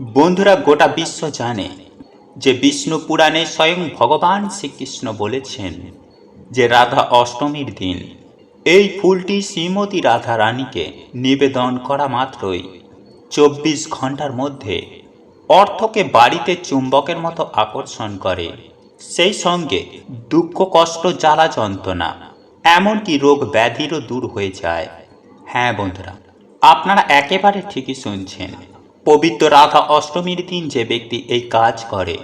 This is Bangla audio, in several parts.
বন্ধুরা, গোটা বিশ্ব জানে যে বিষ্ণু পুরাণে স্বয়ং ভগবান শ্রীকৃষ্ণ বলেছেন যে রাধা অষ্টমীর দিন এই ফুলটি শ্রীমতী রাধা রানীকে নিবেদন করা মাত্রই চব্বিশ ঘণ্টার মধ্যে অর্থকে বাড়িতে চুম্বকের মতো আকর্ষণ করে। সেই সঙ্গে দুঃখ, কষ্ট, জ্বালা, যন্ত্রণা, এমনকি রোগ ব্যাধিরও দূর হয়ে যায়। হ্যাঁ বন্ধুরা, আপনারা একেবারে ঠিকই শুনছেন। পবিত্র রাধা অষ্টমীর দিন যে ব্যক্তি এই কাজ করে,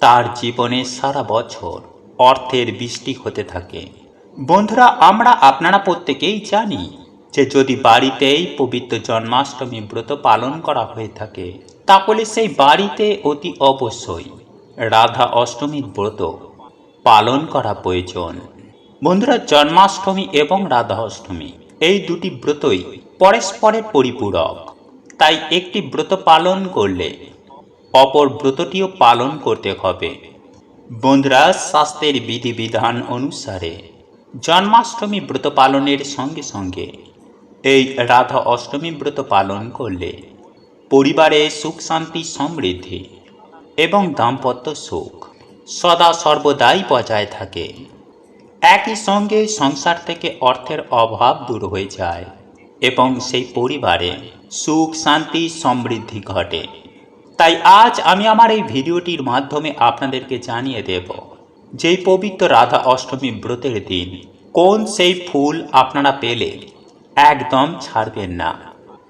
তার জীবনে সারা বছর অর্থের বৃষ্টি হতে থাকে। বন্ধুরা, আমরা আপনারা প্রত্যেকেই জানি যে যদি বাড়িতেই পবিত্র জন্মাষ্টমী ব্রত পালন করা হয়ে থাকে, তাহলে সেই বাড়িতে অতি অবশ্যই রাধা অষ্টমীর ব্রত পালন করা প্রয়োজন। বন্ধুরা, জন্মাষ্টমী এবং রাধা অষ্টমী এই দুটি ব্রতই পরস্পরের পরিপূরক। তাই একটি ব্রত পালন করলে অপর ব্রতটিও পালন করতে হবে। বন্ধুরা শাস্ত্রের বিধিবিধান অনুসারে জন্মাষ্টমী ব্রত পালনের সঙ্গে সঙ্গে এই রাধা অষ্টমী ব্রত পালন করলে পরিবারে সুখ, শান্তি, সমৃদ্ধি এবং দাম্পত্য সুখ সদা সর্বদাই বজায় থাকে। একই সঙ্গে সংসার থেকে অর্থের অভাব দূর হয়ে যায় এবং সেই পরিবারে সুখ, শান্তি, সমৃদ্ধি ঘটে। তাই আজ আমি আমার এই ভিডিওটির মাধ্যমে আপনাদেরকে জানিয়ে দেব যেই পবিত্র রাধা অষ্টমী ব্রতের দিন কোন সেই ফুল আপনারা পেলে একদম ছাড়বেন না।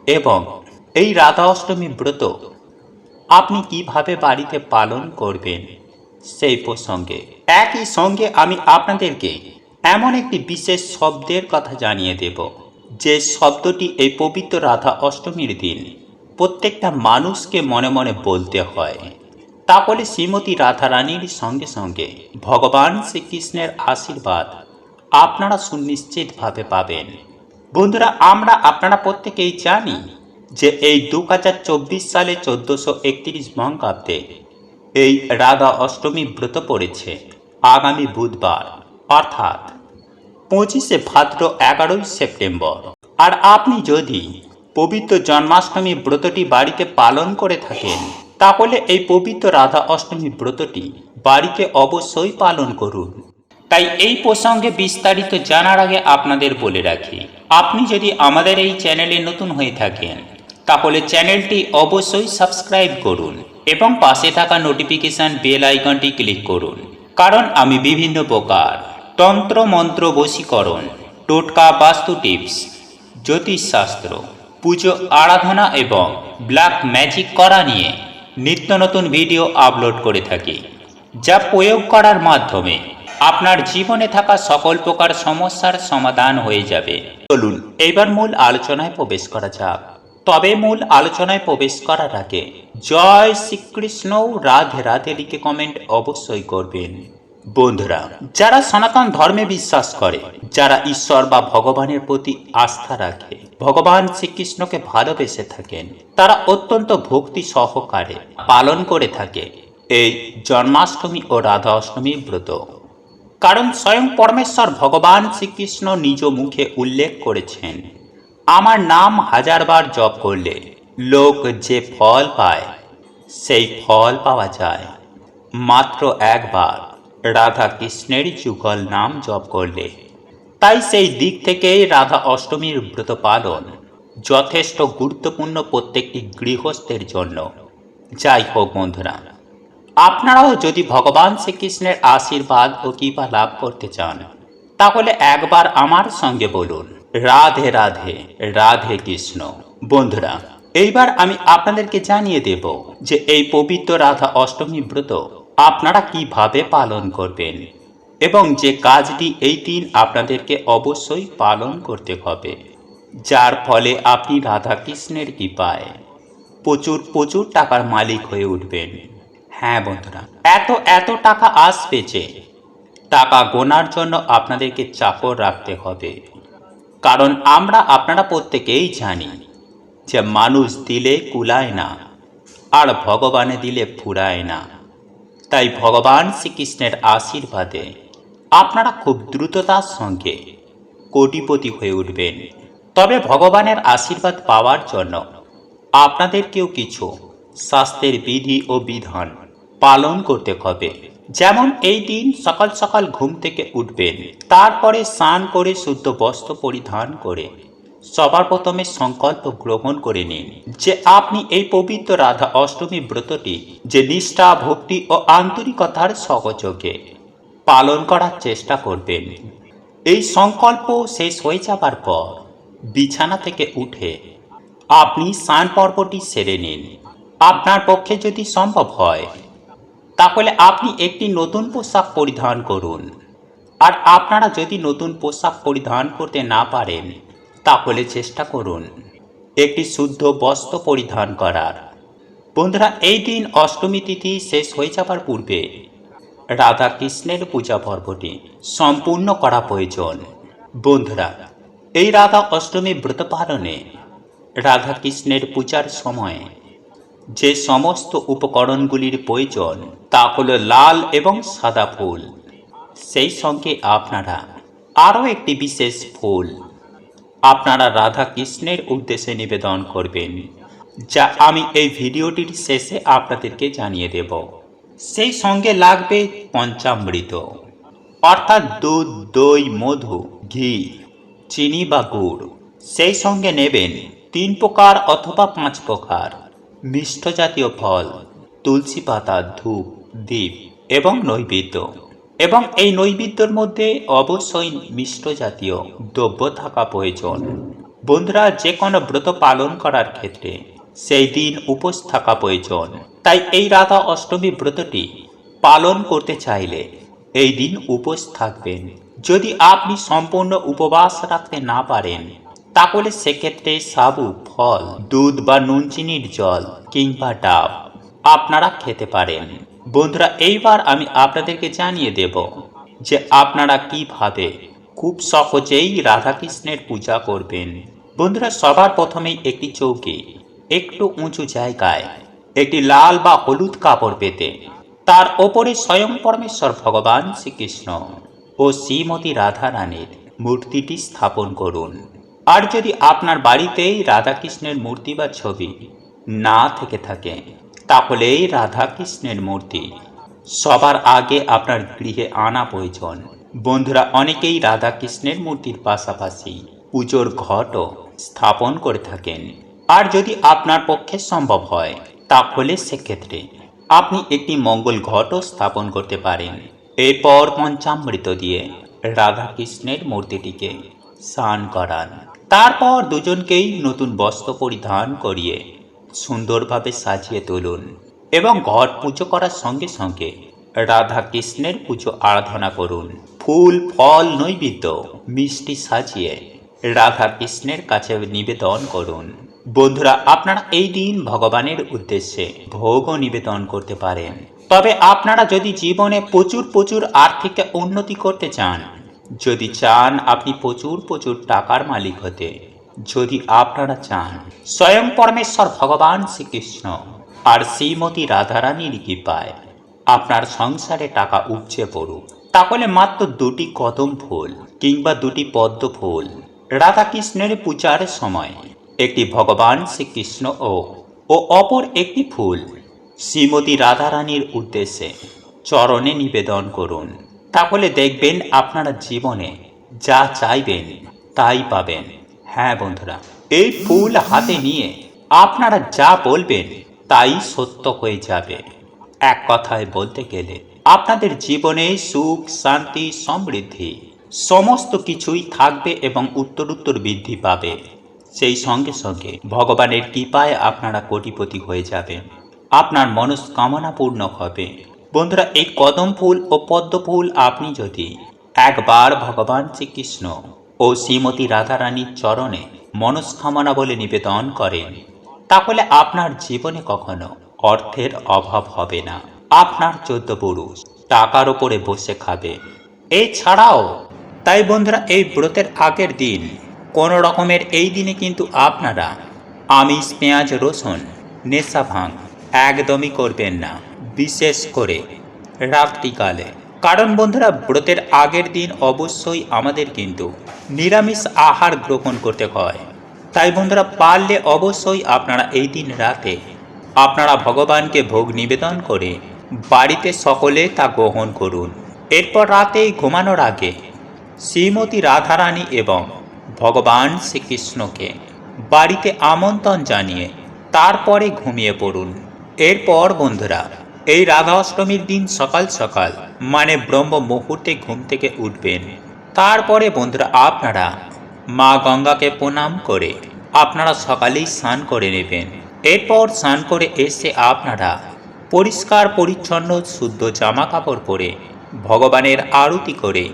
এবং এই রাধা অষ্টমী ব্রত আপনি কীভাবে বাড়িতে পালন করবেন সেই প্রসঙ্গে। একই সঙ্গে আমি আপনাদেরকে এমন একটি বিশেষ শব্দের কথা জানিয়ে দেব। যে শব্দটি এই পবিত্র রাধা অষ্টমীর দিন প্রত্যেকটা মানুষকে মনে মনে বলতে হয় তাহলে শ্রীমতী রাধারানীর সঙ্গে সঙ্গে ভগবান শ্রীকৃষ্ণের আশীর্বাদ আপনারা সুনিশ্চিতভাবে পাবেন। বন্ধুরা, আমরা আপনারা প্রত্যেকেই জানি যে এই দু হাজার চব্বিশ সালে চোদ্দশো একত্রিশ বঙ্গাব্দে এই রাধা অষ্টমী ব্রত পড়েছে আগামী বুধবার, অর্থাৎ পঁচিশে ভাদ্র এগারোই সেপ্টেম্বর। আর আপনি যদি পবিত্র জন্মাষ্টমী ব্রতটি বাড়িতে পালন করে থাকেন, তাহলে এই পবিত্র রাধা অষ্টমী ব্রতটি বাড়িতে অবশ্যই পালন করুন। তাই এই প্রসঙ্গে বিস্তারিত জানার আগে আপনাদের বলে রাখি, আপনি যদি আমাদের এই চ্যানেলে নতুন হয়ে থাকেন, তাহলে চ্যানেলটি অবশ্যই সাবস্ক্রাইব করুন এবং পাশে থাকা নোটিফিকেশন বেল আইকনটি ক্লিক করুন, কারণ আমি বিভিন্ন প্রকার তন্ত্র মন্ত্র বশীকরণ টোটকা বাস্তু টিপস, জ্যোতিষশাস্ত্র, পুজো আরাধনা এবং ব্ল্যাক ম্যাজিক করা নিয়ে নিত্য নতুন ভিডিও আপলোড করে থাকি, যা প্রয়োগ করার মাধ্যমে আপনার জীবনে থাকা সকল প্রকার সমস্যার সমাধান হয়ে যাবে। চলুন, এবার মূল আলোচনায় প্রবেশ করা যাক। তবে মূল আলোচনায় প্রবেশ করার আগে জয় শ্রীকৃষ্ণ রাধে রাধে লিখে কমেন্ট অবশ্যই করবেন। বন্ধুরা, যারা সনাতন ধর্মে বিশ্বাস করে, যারা ঈশ্বর বা ভগবানের প্রতি আস্থা রাখে, ভগবান শ্রীকৃষ্ণকে ভালোবেসে থাকেন, তারা অত্যন্ত ভক্তি সহকারে পালন করে থাকে। এই জন্মাষ্টমী ও রাধা অষ্টমী ব্রত। কারণ স্বয়ং পরমেশ্বর ভগবান শ্রীকৃষ্ণ নিজ মুখে উল্লেখ করেছেন, আমার নাম হাজারবার জপ করলে লোক যে ফল পায়, সেই ফল পাওয়া যায়, মাত্র একবার। রাধা কৃষ্ণের যুগল নাম জপ করলে। তাই সেই দিক থেকেই রাধা অষ্টমীর ব্রত পালন যথেষ্ট গুরুত্বপূর্ণ প্রত্যেকটি গৃহস্থের জন্য। যাই হোক বন্ধুরা, আপনারাও যদি ভগবান শ্রীকৃষ্ণের আশীর্বাদ ও কৃপা লাভ করতে চান, তাহলে একবার আমার সঙ্গে বলুন, রাধে রাধে রাধে কৃষ্ণ। বন্ধুরা, এইবার আমি আপনাদেরকে জানিয়ে দেব যে এই পবিত্র রাধা অষ্টমী ব্রত আপনারা কীভাবে পালন করবেন? এবং যে কাজটি এই দিন আপনাদেরকে অবশ্যই পালন করতে হবে, যার ফলে আপনি রাধা কৃষ্ণের কৃপায় প্রচুর প্রচুর টাকার মালিক হয়ে উঠবেন। হ্যাঁ বন্ধুরা, এত এত টাকা আসবে যে টাকা গোনার জন্য আপনাদেরকে চাকর রাখতে হবে। কারণ আমরা, আপনারা প্রত্যেকেই জানি যে মানুষ দিলে কুলায় না, আর ভগবানে দিলে ফুরায় না। তাই ভগবান শ্রীকৃষ্ণের আশীর্বাদে আপনারা খুব দ্রুততার সঙ্গে কোটিপতি হয়ে উঠবেন। তবে ভগবানের আশীর্বাদ পাওয়ার জন্য আপনাদেরকেও কিছু স্বাস্থ্যের বিধি ও বিধান পালন করতে হবে। যেমন এই দিন সকাল সকাল ঘুম থেকে উঠবেন, তারপরে স্নান করে শুদ্ধ বস্ত্র পরিধান করে সবার প্রথমে সংকল্প গ্রহণ করে নিন যে আপনি এই পবিত্র রাধা অষ্টমী ব্রতটি যে নিষ্ঠা, ভক্তি ও আন্তরিকতার সহযোগে পালন করার চেষ্টা করবেন। এই সংকল্প শেষ হয়ে যাবার পর বিছানা থেকে উঠে আপনি স্নান পর্বটি সেরে নিন। আপনার পক্ষে যদি সম্ভব হয়, তাহলে আপনি একটি নতুন পোশাক পরিধান করুন। আর আপনারা যদি নতুন পোশাক পরিধান করতে না পারেন তাহলে চেষ্টা করুন। একটি শুদ্ধ বস্ত্র পরিধান করার। বন্ধুরা, এই দিন অষ্টমী তিথি শেষ হয়ে যাবার পূর্বে রাধা কৃষ্ণের পূজা পর্বটি সম্পূর্ণ করা প্রয়োজন। বন্ধুরা, এই রাধা অষ্টমী ব্রত পালনে রাধা কৃষ্ণের পূজার সময়ে যে সমস্ত উপকরণগুলির প্রয়োজন তা হলো লাল এবং সাদা ফুল। সেই সঙ্গে আপনারা আরও একটি বিশেষ ফুল আপনারা রাধা কৃষ্ণের উদ্দেশ্যে নিবেদন করবেন, যা আমি এই ভিডিওটির শেষে আপনাদেরকে জানিয়ে দেব। সেই সঙ্গে লাগবে পঞ্চামৃত, অর্থাৎ দুধ, দই, মধু, ঘি, চিনি বা গুড়। সেই সঙ্গে নেবেন তিন প্রকার অথবা পাঁচ প্রকার মিষ্ট জাতীয় ফল, তুলসী পাতা, ধূপ দ্বীপ এবং নৈবেদ্য। এবং এই নৈবেদ্যর মধ্যে অবশ্যই মিষ্ট জাতীয় দ্রব্য থাকা প্রয়োজন। বন্ধুরা, যে কোনো ব্রত পালন করার ক্ষেত্রে সেই দিন উপোস থাকা প্রয়োজন। তাই এই রাধা অষ্টমী ব্রতটি পালন করতে চাইলে এই দিন উপোস থাকবেন। যদি আপনি সম্পূর্ণ উপবাস রাখতে না পারেন, তাহলে সেক্ষেত্রে সাবু, ফল, দুধ বা নুন, চিনির জল কিংবা ডাব আপনারা খেতে পারেন। বন্ধুরা, এইবার আমি আপনাদেরকে জানিয়ে দেব যে আপনারা কীভাবে খুব সহজেই রাধাকৃষ্ণের পূজা করবেন। বন্ধুরা, সবার প্রথমেই একটি চৌকি, একটু উঁচু জায়গায়, একটি লাল বা হলুদ কাপড় পেতে। তার ওপরে স্বয়ং পরমেশ্বর ভগবান শ্রীকৃষ্ণ ও শ্রীমতী রাধা রানীর মূর্তিটি স্থাপন করুন। আর যদি আপনার বাড়িতেই রাধাকৃষ্ণের মূর্তি বা ছবি না থেকে থাকে তাহলে এই রাধাকৃষ্ণের মূর্তি। সবার আগে আপনার গৃহে আনা প্রয়োজন। বন্ধুরা, অনেকেই রাধাকৃষ্ণের মূর্তির পাশাপাশি পুজোর ঘটও স্থাপন করে থাকেন। আর যদি আপনার পক্ষে সম্ভব হয়, তাহলে সেক্ষেত্রে আপনি একটি মঙ্গল ঘটও স্থাপন করতে পারেন। এরপর পঞ্চামৃত দিয়ে রাধাকৃষ্ণের মূর্তিটিকে স্নান করান। তারপর দুজনকেই নতুন বস্ত্র পরিধান করিয়ে সুন্দরভাবে সাজিয়ে তুলুন এবং ঘট পুজো করার সঙ্গে সঙ্গে রাধা কৃষ্ণের পুজো আরাধনা করুন। ফুল, ফল, নৈবেদ্য মিষ্টি সাজিয়ে রাধা কৃষ্ণের কাছে নিবেদন করুন। বন্ধুরা, আপনারা এই দিন ভগবানের উদ্দেশ্যে ভোগও নিবেদন করতে পারেন। তবে আপনারা যদি জীবনে প্রচুর প্রচুর আর্থিক উন্নতি করতে চান, যদি চান আপনি প্রচুর প্রচুর টাকার মালিক হতে যদি আপনারা চান, স্বয়ং পরমেশ্বর ভগবান শ্রীকৃষ্ণ আর শ্রীমতী রাধারানীর কৃপায় আপনার সংসারে টাকা উপচে পড়ুক, তাহলে মাত্র দুটি কদম ফুল কিংবা দুটি পদ্ম ফুল রাধাকৃষ্ণের পূজার সময়, একটি ভগবান শ্রীকৃষ্ণ ও ও অপর একটি ফুল শ্রীমতী রাধারানীর উদ্দেশ্যে চরণে নিবেদন করুন। তাহলে দেখবেন আপনারা জীবনে যা চাইবেন, তাই পাবেন। হ্যাঁ বন্ধুরা, এই ফুল হাতে নিয়ে আপনারা যা বলবেন তাই সত্য হয়ে যাবে। এক কথায় বলতে গেলে, আপনাদের জীবনে সুখ, শান্তি, সমৃদ্ধি সমস্ত কিছুই থাকবে এবং উত্তরোত্তর বৃদ্ধি পাবে। সেই সঙ্গে সঙ্গে ভগবানের কৃপায় আপনারা কোটিপতি হয়ে যাবেন। আপনার মনস্কামনা পূর্ণ হবে। বন্ধুরা, এই কদম ফুল ও পদ্ম ফুল আপনি যদি একবার ভগবান শ্রীকৃষ্ণ ও শ্রীমতী রাধারানীর চরণে মনস্কামনা বলে নিবেদন করেন, তাহলে আপনার জীবনে কখনো অর্থের অভাব হবে না। আপনার চোদ্দ পুরুষ টাকার ওপরে বসে খাবে। এছাড়াও, তাই বন্ধুরা, এই ব্রতের আগের দিন কোনো রকমের এই দিনে কিন্তু আপনারা আমিষ, পেঁয়াজ, রসুন, নেশা ভাঙ একদমই করবেন না। বিশেষ করে রাত্রিকালে কারণ বন্ধুরা, ব্রতের আগের দিন অবশ্যই আমাদের কিন্তু নিরামিষ আহার গ্রহণ করতে হয়। তাই বন্ধুরা, পারলে অবশ্যই আপনারা এই দিন রাতে আপনারা ভগবানকে ভোগ নিবেদন করে বাড়িতে সকলে তা গ্রহণ করুন। এরপর রাতে ঘুমানোর আগে শ্রীমতী রাধারানী এবং ভগবান শ্রীকৃষ্ণকে বাড়িতে আমন্ত্রণ জানিয়ে তারপরে ঘুমিয়ে পড়ুন। এরপর বন্ধুরা এই রাধা অষ্টমীর দিন সকাল সকাল মানে ব্রহ্ম মুহূর্তে ঘুম থেকে উঠবেন। তারপরে বন্ধুরা আপনারা মা গঙ্গাকে প্রণাম করে আপনারা সকালেই স্নান করে নেবেন। এরপর স্নান করে এসে আপনারা পরিষ্কার, পরিচ্ছন্ন, শুদ্ধ জামা কাপড় পরে ভগবানের আরতি করে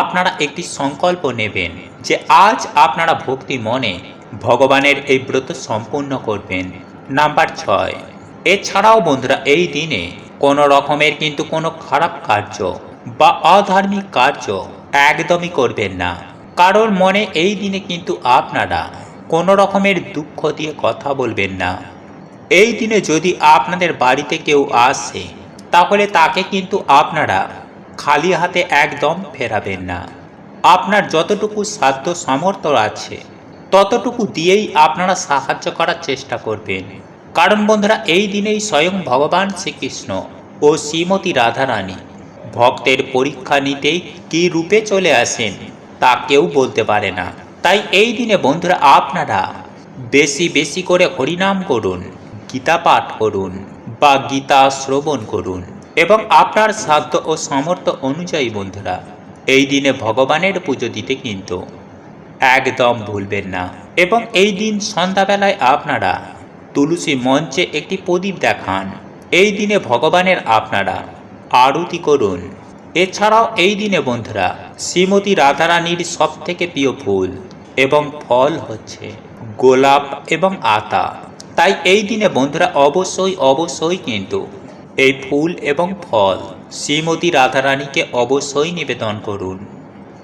আপনারা একটি সংকল্প নেবেন যে আজ আপনারা ভক্তি মনে ভগবানের এই ব্রত সম্পূর্ণ করবেন। নাম্বার ছয় এছাড়াও বন্ধুরা, এই দিনে কোনো রকমের কিন্তু কোনো খারাপ কার্য বা অধার্মিক কার্য একদমই করবেন না। কারোর মনে এই দিনে কিন্তু আপনারা কোনো রকমের দুঃখ দিয়ে কথা বলবেন না। এই দিনে যদি আপনাদের বাড়িতে কেউ আসে, তাহলে তাকে কিন্তু আপনারা খালি হাতে একদম ফেরাবেন না। আপনার যতটুকু সাধ্য সামর্থ্য আছে, ততটুকু দিয়েই আপনারা সাহায্য করার চেষ্টা করবেন। কারণ বন্ধুরা, এই দিনেই স্বয়ং ভগবান শ্রীকৃষ্ণ ও শ্রীমতী রাধারানী ভক্তের পরীক্ষা নিতেই কী রূপে চলে আসেন তা কেউ বলতে পারে না। তাই এই দিনে বন্ধুরা, আপনারা বেশি বেশি করে হরিনাম করুন, গীতা পাঠ করুন বা গীতা শ্রবণ করুন এবং আপনার সাধ্য ও সামর্থ্য অনুযায়ী বন্ধুরা, এই দিনে ভগবানের পুজো দিতে কিন্তু একদম ভুলবেন না। এবং এই দিন সন্ধ্যাবেলায় আপনারা তুলসী মঞ্চে একটি প্রদীপ দেখান। এই দিনে ভগবানের আপনারা আরতি করুন। এছাড়াও এই দিনে বন্ধুরা, শ্রীমতী রাধারানীর সব থেকে প্রিয় ফুল এবং ফল হচ্ছে গোলাপ এবং আতা। তাই এই দিনে বন্ধুরা অবশ্যই অবশ্যই কিন্তু এই ফুল এবং ফল শ্রীমতী রাধারানীকে অবশ্যই নিবেদন করুন।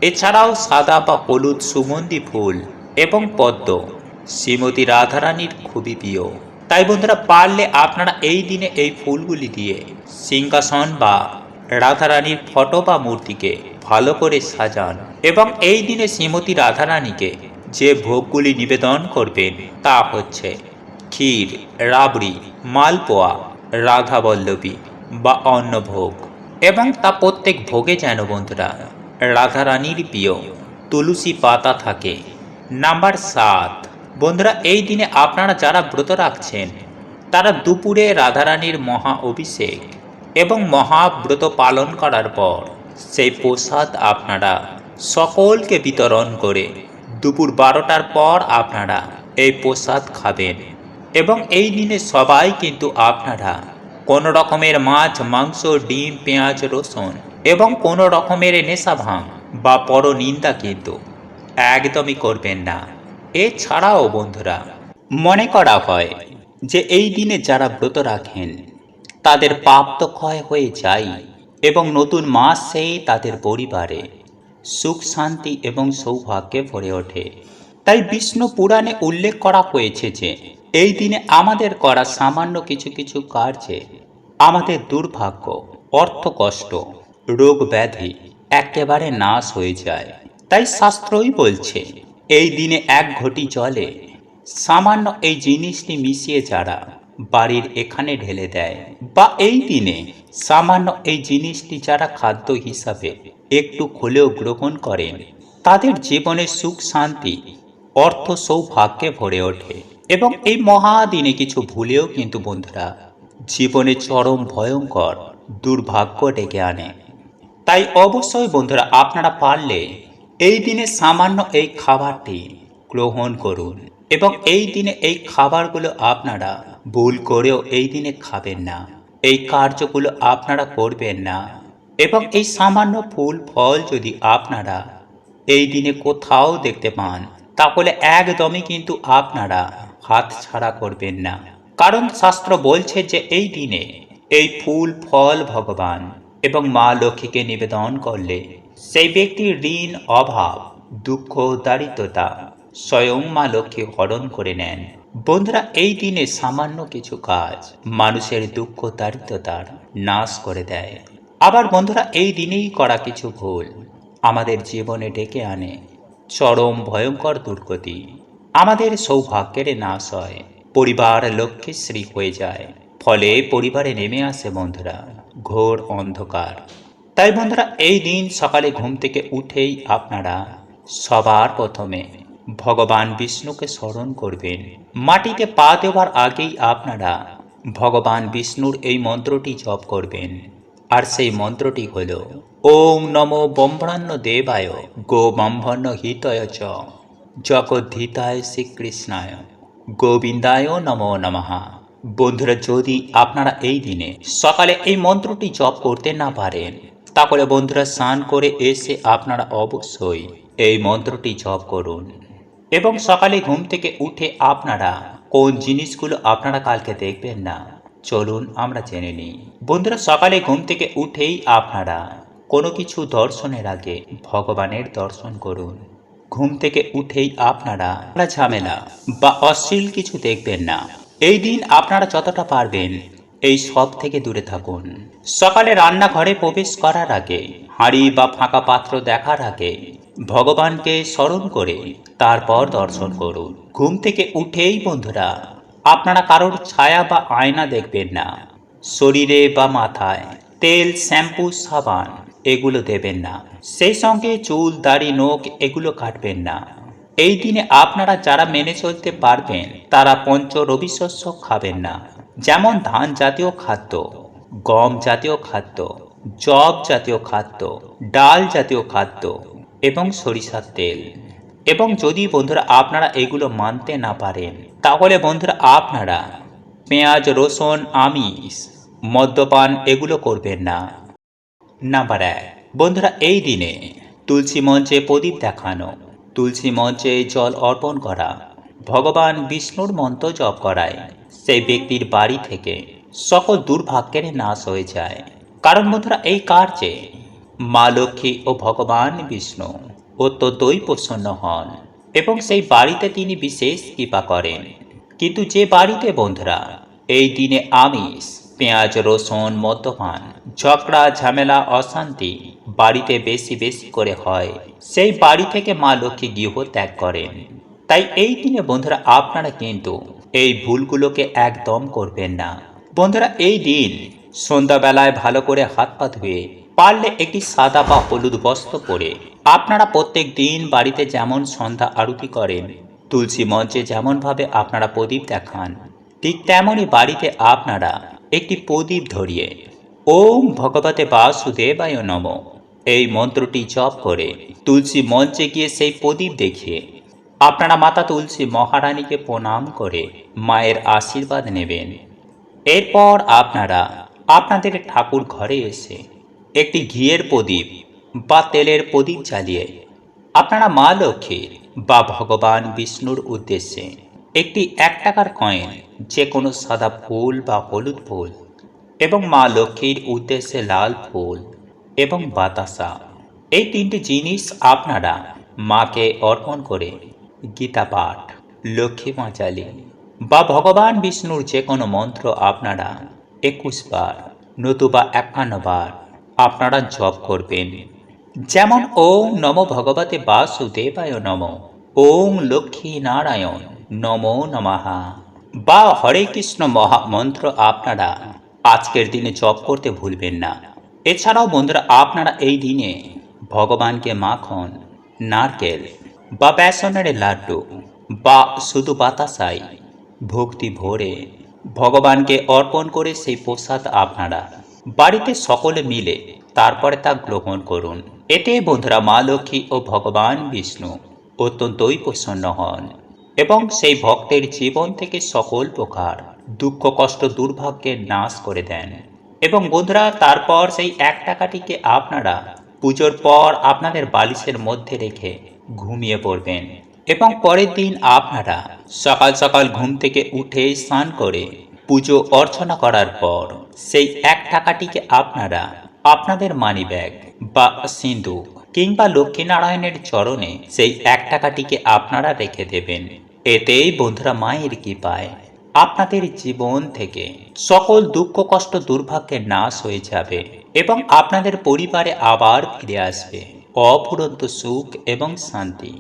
এছাড়াও সাদা বা হলুদ সুগন্ধি ফুল এবং পদ্ম শ্রীমতী রাধারানীর খুবই প্রিয়। তাই বন্ধুরা, পারলে আপনারা এই দিনে এই ফুলগুলি দিয়ে সিংহাসন বা রাধারানীর ফটো বা মূর্তিকে ভালো করে সাজান এবং এই দিনে শ্রীমতী রাধারানীকে যে ভোগগুলি নিবেদন করবেন তা হচ্ছে ক্ষীর, রাবড়ি, মালপোয়া, রাধাবল্লভী বা অন্নভোগ এবং তা প্রত্যেক ভোগে যেন বন্ধুরা রাধারানীর প্রিয় তুলসী পাতা থাকে। নাম্বার সাত বন্ধুরা, এই দিনে আপনারা যারা ব্রত রাখছেন, তারা দুপুরে রাধারানীর মহা অভিষেক এবং মহাব্রত পালন করার পর সেই প্রসাদ আপনারা সকলকে বিতরণ করে দুপুর বারোটার পর আপনারা এই প্রসাদ খাবেন এবং এই দিনে সবাই কিন্তু আপনারা কোনো রকমের মাছ, মাংস, ডিম, পেঁয়াজ, রসুন এবং কোনো রকমের নেশা ভাঙ বা পরনিন্দা কিন্তু একদমই করবেন না। এছাড়াও বন্ধুরা, মনে করা হয় যে এই দিনে যারা ব্রত রাখেন, তাদের পাপ তো ক্ষয় হয়ে যায় এবং নতুন মাস সেই তাদের পরিবারে সুখ, শান্তি এবং সৌভাগ্যে ভরে ওঠে। তাই বিষ্ণু পুরাণে উল্লেখ করা হয়েছে যে, এই দিনে আমাদের করা সামান্য কিছু কিছু কার্যে আমাদের দুর্ভাগ্য অর্থ কষ্ট রোগ ব্যাধি একেবারে নাশ হয়ে যায়। তাই শাস্ত্রই বলছে এই দিনে এক ঘটি জলে সামান্য এই জিনিসটি মিশিয়ে যারা বাড়ির এখানে ঢেলে দেয়, বা এই দিনে সামান্য এই জিনিসটি যারা খাদ্য হিসাবে একটু হলেও গ্রহণ করেন, তাদের জীবনে সুখ, শান্তি, অর্থ সৌভাগ্যে ভরে ওঠে। এবং এই মহাদিনে কিছু ভুলেও কিন্তু বন্ধুরা জীবনে চরম ভয়ঙ্কর দুর্ভাগ্য ডেকে আনে। তাই অবশ্যই বন্ধুরা আপনারা পারলে এই দিনে সামান্য এই খাবারটি গ্রহণ করুন এবং এই দিনে এই খাবারগুলো আপনারা ভুল করেও এই দিনে খাবেন না। এই কার্যগুলো আপনারা করবেন না। এবং এই সামান্য ফুল, ফল যদি আপনারা এই দিনে কোথাও দেখতে পান, তাহলে একদমই কিন্তু আপনারা হাত ছাড়া করবেন না। কারণ শাস্ত্র বলছে যে এই দিনে এই ফুল, ফল ভগবান এবং মা লক্ষ্মীকে নিবেদন করলে সেই ব্যক্তির ঋণ, অভাব, দুঃখ, দারিদ্রতা স্বয়ং মা লক্ষ্মী হরণ করে নেন। বন্ধুরা, এই দিনে সামান্য কিছু কাজ মানুষের দুঃখ, দারিদ্রতার নাশ করে দেয়। আবার বন্ধুরা, এই দিনেই করা কিছু ভুল আমাদের জীবনে ডেকে আনে চরম ভয়ঙ্কর দুর্গতি। আমাদের সৌভাগ্যের নাশ হয়, পরিবার লক্ষ্মীশ্রী হয়ে যায়। ফলে পরিবারে নেমে আসে বন্ধুরা, ঘোর অন্ধকার। তাই বন্ধুরা, এই দিন সকালে ঘুম থেকে উঠেই আপনারা সবার প্রথমে ভগবান বিষ্ণুকে স্মরণ করবেন। মাটিতে পা দেওয়ার আগেই আপনারা ভগবান বিষ্ণুর এই মন্ত্রটি জপ করবেন। আর সেই মন্ত্রটি হল ওং নমো ব্রহ্মাণ্য দেবায় গো ব্রহ্মণ্য হিতয় চ, জগদ্ধিতায় শ্রীকৃষ্ণায় গোবিন্দায় নমো নমহা বন্ধুরা, যদি আপনারা এই দিনে সকালে এই মন্ত্রটি জপ করতে না পারেন তাহলে বন্ধুরা স্নান করে এসে আপনারা অবশ্যই এই মন্ত্রটি জপ করুন। এবং সকালে ঘুম থেকে উঠে আপনারা কোন জিনিসগুলো আপনারা কালকে দেখবেন না, চলুন আমরা জেনে নিই। বন্ধুরা, সকালে ঘুম থেকে উঠেই আপনারা কোনো কিছু দর্শনের আগে ভগবানের দর্শন করুন। ঘুম থেকে উঠেই আপনারা আপনারা ঝামেলা বা অশ্লীল কিছু দেখবেন না। এই দিন আপনারা যতটা পারবেন এই সব থেকে দূরে থাকুন। সকালে রান্নাঘরে প্রবেশ করার আগে, হাঁড়ি বা ফাঁকা পাত্র দেখার আগে ভগবানকে স্মরণ করে তারপর দর্শন করুন। ঘুম থেকে উঠেই বন্ধুরা, আপনারা কারোর ছায়া বা আয়না দেখবেন না। শরীরে বা মাথায় তেল, শ্যাম্পু, সাবান এগুলো দেবেন না। সেই সঙ্গে চুল, দাড়ি, নখ এগুলো কাটবেন না। এই দিনে আপনারা যারা মেনে চলতে পারবেন, তারা পঞ্চ রবি শস্য খাবেন না। যেমন ধান জাতীয় খাদ্য গম জাতীয় খাদ্য জব জাতীয় খাদ্য, ডাল জাতীয় খাদ্য এবং সরিষার তেল। এবং যদি বন্ধুরা আপনারা এগুলো মানতে না পারেন, তাহলে বন্ধুরা আপনারা পেঁয়াজ, রসুন, আমিষ, মদ্যপান এগুলো করবেন না। নাম্বার এক, বন্ধুরা এই দিনে তুলসী মঞ্চে প্রদীপ দেখানো, তুলসী মঞ্চে জল অর্পণ করা, ভগবান বিষ্ণুর মন্ত্র জপ করায় সেই ব্যক্তির বাড়ি থেকে সকল দুর্ভাগ্যের নাশ হয়ে যায়। কারণ বন্ধুরা এই কার্যে মা লক্ষ্মী ও ভগবান বিষ্ণু অত্যন্তই প্রসন্ন হন এবং সেই বাড়িতে তিনি বিশেষ কৃপা করেন। কিন্তু যে বাড়িতে বন্ধুরা, এই দিনে আমিষ, পেঁয়াজ, রসুন, মদ্যপান, ঝগড়া, ঝামেলা, অশান্তি বাড়িতে বেশি বেশি করে হয়, সেই বাড়ি থেকে মা লক্ষ্মী গৃহ ত্যাগ করেন। তাই এই দিনে বন্ধুরা আপনারা কিন্তু এই ভুলগুলোকে একদম করবেন না। বন্ধুরা, এই দিন সন্ধ্যাবেলায় ভালো করে হাত পা ধুয়ে, পারলে একটি সাদা বা হলুদ বস্ত্র পরে, আপনারা প্রত্যেক দিন বাড়িতে যেমন সন্ধ্যা আরতি করেন, তুলসী মঞ্চে যেমনভাবে আপনারা প্রদীপ দেখান, ঠিক তেমনই বাড়িতে আপনারা একটি প্রদীপ ধরিয়ে, ওম ভগবতে বাসুদেবায় নম। এই মন্ত্রটি জপ করে তুলসী মঞ্চে গিয়ে সেই প্রদীপ দেখিয়ে, আপনারা মাতা তুলসী মহারানীকে প্রণাম করে মায়ের আশীর্বাদ নেবেন। এরপর আপনারা আপনাদের ঠাকুর ঘরে এসে একটি ঘিয়ের প্রদীপ বা তেলের প্রদীপ জ্বালিয়ে আপনারা মা লক্ষ্মীর বা ভগবান বিষ্ণুর উদ্দেশ্যে একটি এক টাকার কয়েন যে কোনো সাদা ফুল বা হলুদ ফুল এবং মা লক্ষ্মীর উদ্দেশ্যে লাল ফুল এবং বাতাসা, এই তিনটি জিনিস আপনারা মাকে অর্পণ করে গীতা পাঠ লক্ষ্মী পাঁচালী বা ভগবান বিষ্ণুর যে কোনো মন্ত্র আপনারা একুশ বার নতুবা একান্ন বার আপনারা জপ করবেন। যেমন ওং নম ভগবতে বাসুদেবায় নম ওং লক্ষ্মী নারায়ণ নমো নমঃ। বা হরে কৃষ্ণ মহামন্ত্র আপনারা আজকের দিনে জপ করতে ভুলবেন না। এছাড়াও বন্ধুরা, আপনারা এই দিনে ভগবানকে মাখন, নারকেল বা বেসনের লাড্ডু বা শুধু বাতাসাই ভক্তি ভরে ভগবানকে অর্পণ করে সেই প্রসাদ আপনারা। বাড়িতে সকলে মিলে তারপরে তা গ্রহণ করুন। এতে বন্ধুরা মা লক্ষ্মী ও ভগবান বিষ্ণু অত্যন্তই প্রসন্ন হন এবং সেই ভক্তের জীবন থেকে সকল প্রকার দুঃখ, কষ্ট দুর্ভাগ্যের নাশ করে দেন। এবং বন্ধুরা, তারপর সেই এক টাকাটিকে আপনারা পুজোর পর আপনাদের বালিশের মধ্যে রেখে ঘুমিয়ে পড়বেন। এবং পরের দিন আপনারা সকাল সকাল ঘুম থেকে উঠে স্নান করে পুজো অর্চনা করার পর সেই এক টাকাটিকে আপনারা আপনাদের মানি ব্যাগ বা সিন্ধু কিংবা লক্ষ্মীনারায়ণের চরণে সেই এক টাকাটিকে আপনারা রেখে দেবেন। এতেই বন্ধুরা মায়ের কি পায় আপনাদের জীবন থেকে সকল দুঃখ, কষ্ট, দুর্ভাগ্যের নাশ হয়ে যাবে এবং আপনাদের পরিবারে আবার ফিরে আসবে। অপুরন্ত সুখ এবং শান্তি।